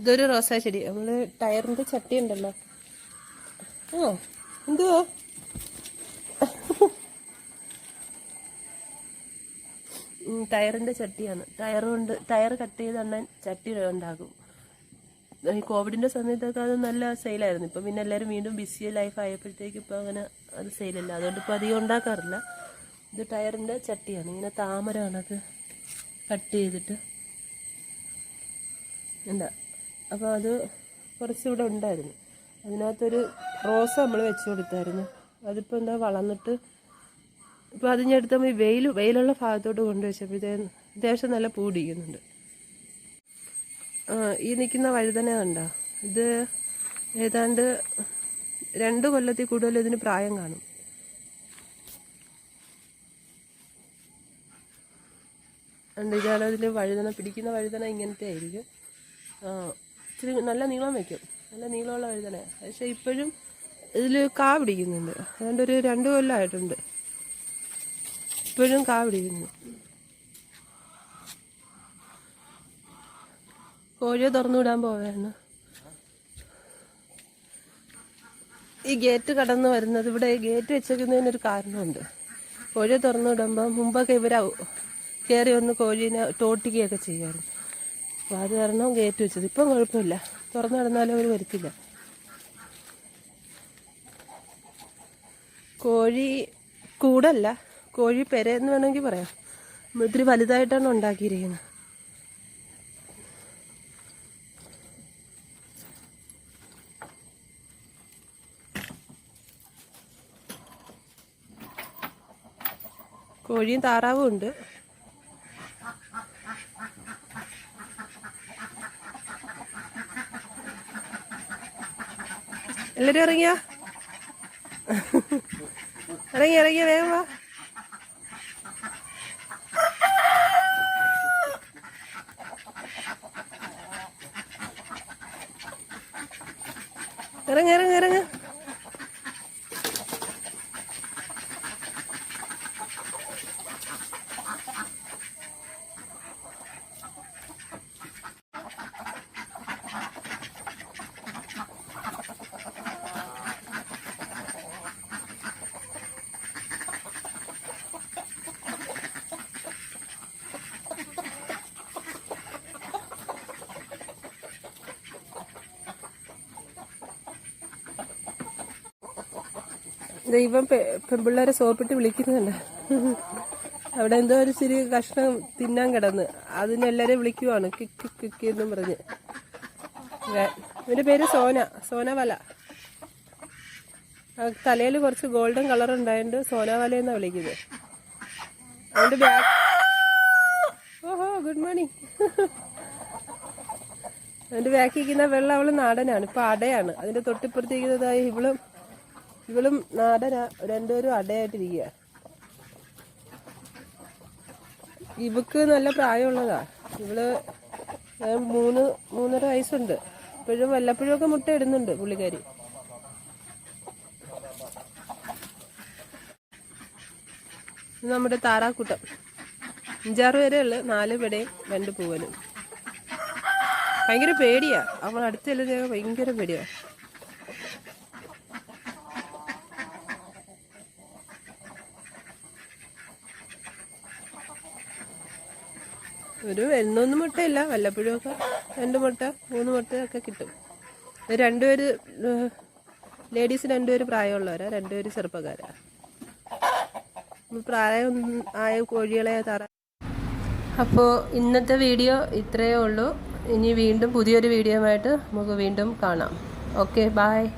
ഇതൊരു റോസാ ചെടി. നമ്മൾ ടയറിന്റെ ചട്ടി ഉണ്ടല്ലോ. ആ എന്തുവാ? ടയറിന്റെ ചട്ടിയാണ്. ടയർ കൊണ്ട് ടയർ കട്ട് ചെയ്ത് എണ്ണാൻ ചട്ടി ഉണ്ടാകും ഈ കോവിഡിന്റെ സമയത്തൊക്കെ അത് നല്ല സെയിലായിരുന്നു. ഇപ്പം പിന്നെ എല്ലാവരും വീണ്ടും ബിസി ലൈഫ് ആയപ്പോഴത്തേക്ക് ഇപ്പം അങ്ങനെ അത് സെയിലല്ല. അതുകൊണ്ട് ഇപ്പം അധികം ഉണ്ടാക്കാറില്ല. ഇത് ടയറിന്റെ ചട്ടിയാണ്. ഇങ്ങനെ താമരമാണത് കട്ട് ചെയ്തിട്ട്. എന്താ? അപ്പോൾ അത് കുറച്ചിവിടെ ഉണ്ടായിരുന്നു. അതിനകത്തൊരു റോസ് നമ്മൾ വെച്ച് കൊടുത്തായിരുന്നു. അതിപ്പോൾ എന്താ വളർന്നിട്ട് ഇപ്പോൾ അത് നമ്മൾ ഈ വെയിൽ വെയിലുള്ള ഭാഗത്തോട്ട് കൊണ്ടുവച്ചപ്പോഴത്തേന് അത്യാവശ്യം നല്ല പൂടിക്കുന്നുണ്ട് ഈ നിൽക്കുന്ന വഴുതന കണ്ടോ? ഇത് ഏതാണ്ട് രണ്ട് കൊല്ലത്തിൽ കൂടുതൽ ഇതിന് പ്രായം കാണും. ഇതാണ് അതിൽ വഴുതന പിടിക്കുന്ന വഴുതന ഇങ്ങനത്തെ ആയിരിക്കും. ഇച്ചിരി നല്ല നീളം വയ്ക്കും നല്ല നീളമുള്ള വഴുതന പക്ഷെ ഇപ്പോഴും ഇതിൽ കാ പിടിക്കുന്നുണ്ട്. അതുകൊണ്ട് ഒരു രണ്ട് കൊല്ലമായിട്ടുണ്ട് ഇപ്പോഴും കാ പിടിക്കുന്നു. കോഴിയെ തുറന്നു വിടാൻ പോവായിരുന്നു. ഈ ഗേറ്റ് കടന്നു വരുന്നത് ഇവിടെ ഗേറ്റ് വെച്ചേക്കുന്നതിനൊരു കാരണമുണ്ട്. കോഴിയെ തുറന്നു വിടുമ്പോൾ മുമ്പൊക്കെ ഇവരാ കയറി വന്ന് കോഴീനെ ടോട്ടിക്കുകയൊക്കെ ചെയ്യുമായിരുന്നു. അപ്പോൾ അത് കാരണം ഗേറ്റ് വെച്ചത്. ഇപ്പം കുഴപ്പമില്ല. തുറന്നു കിടന്നാലും അവർ വരുത്തില്ല. കോഴി കൂടല്ല. കോഴി പെരയെന്ന് വേണമെങ്കിൽ പറയാം. ഇത്തിരി വലുതായിട്ടാണ് ഉണ്ടാക്കിയിരിക്കുന്നത്. കോഴിയും താറാവും ഉണ്ട്. എല്ലാരും ഇറങ്ങിയ? ഇറങ്ങി ഇറങ്ങിയ വേഗം വാ. ഇറങ്ങ ഇറങ്ങ ഇറങ്ങ. ദൈവം പെൺപിള്ളേരെ സോപ്പിട്ട് വിളിക്കുന്നുണ്ട്. അവിടെ എന്തോ ഒരു ചെറിയ കഷ്ണം തിന്നാൻ കിടന്ന്. അതിനെല്ലാരും വിളിക്കുവാണ്. കിക്ക് കിക്ക് എന്നും പറഞ്ഞ്. ഇവന്റെ പേര് സോന. സോനവല. തലയിൽ കുറച്ച് ഗോൾഡൻ കളർ ഉണ്ടായതുകൊണ്ട് സോനവല എന്നാ വിളിക്കുന്നത് അവന്റെ ബാഗ് ഓഹോ ഗുഡ് മോർണിംഗ്. അതിന്റെ ബാക്കിൽ ഇരിക്കുന്ന വെള്ളം അവൾ നാടനാണ്. ഇപ്പൊ അടയാണ്. അതിന്റെ തൊട്ടിപ്പുറത്തിരിക്കുന്നതായി ഇവളും ഇവളും നാടന രണ്ടുപേരും അടയായിട്ടിരിക്കുക ഇവക്ക് നല്ല പ്രായമുള്ളതാ. ഇവൾ മൂന്ന് മൂന്നര വയസ്സുണ്ട്. ഇപ്പോഴും വല്ലപ്പോഴും ഒക്കെ മുട്ട ഇടുന്നുണ്ട് പുള്ളിക്കാരി. നമ്മുടെ താറാക്കൂട്ടം. അഞ്ചാറ് പേരേ ഉള്ളു. നാല് പെടയും രണ്ട് പൂവനും. ഭയങ്കര പേടിയാ. അവൾ അടുത്തല്ലേ ഭയങ്കര പേടിയാ. ഒരു എന്നൊന്നും മുട്ടയില്ല. വല്ലപ്പോഴും ഒക്കെ രണ്ട് മുട്ട മൂന്ന് മുട്ട ഒക്കെ കിട്ടും. രണ്ടുപേര് ലേഡീസ് രണ്ടുപേര് പ്രായമുള്ളവരാ രണ്ടുപേര് ചെറുപ്പക്കാരാ. പ്രായം ആയ കോഴികളെ തറ അപ്പോൾ ഇന്നത്തെ വീഡിയോ ഇത്രയേ ഉള്ളൂ. ഇനി വീണ്ടും പുതിയൊരു വീഡിയോ ആയിട്ട് നമുക്ക് വീണ്ടും കാണാം. Okay bye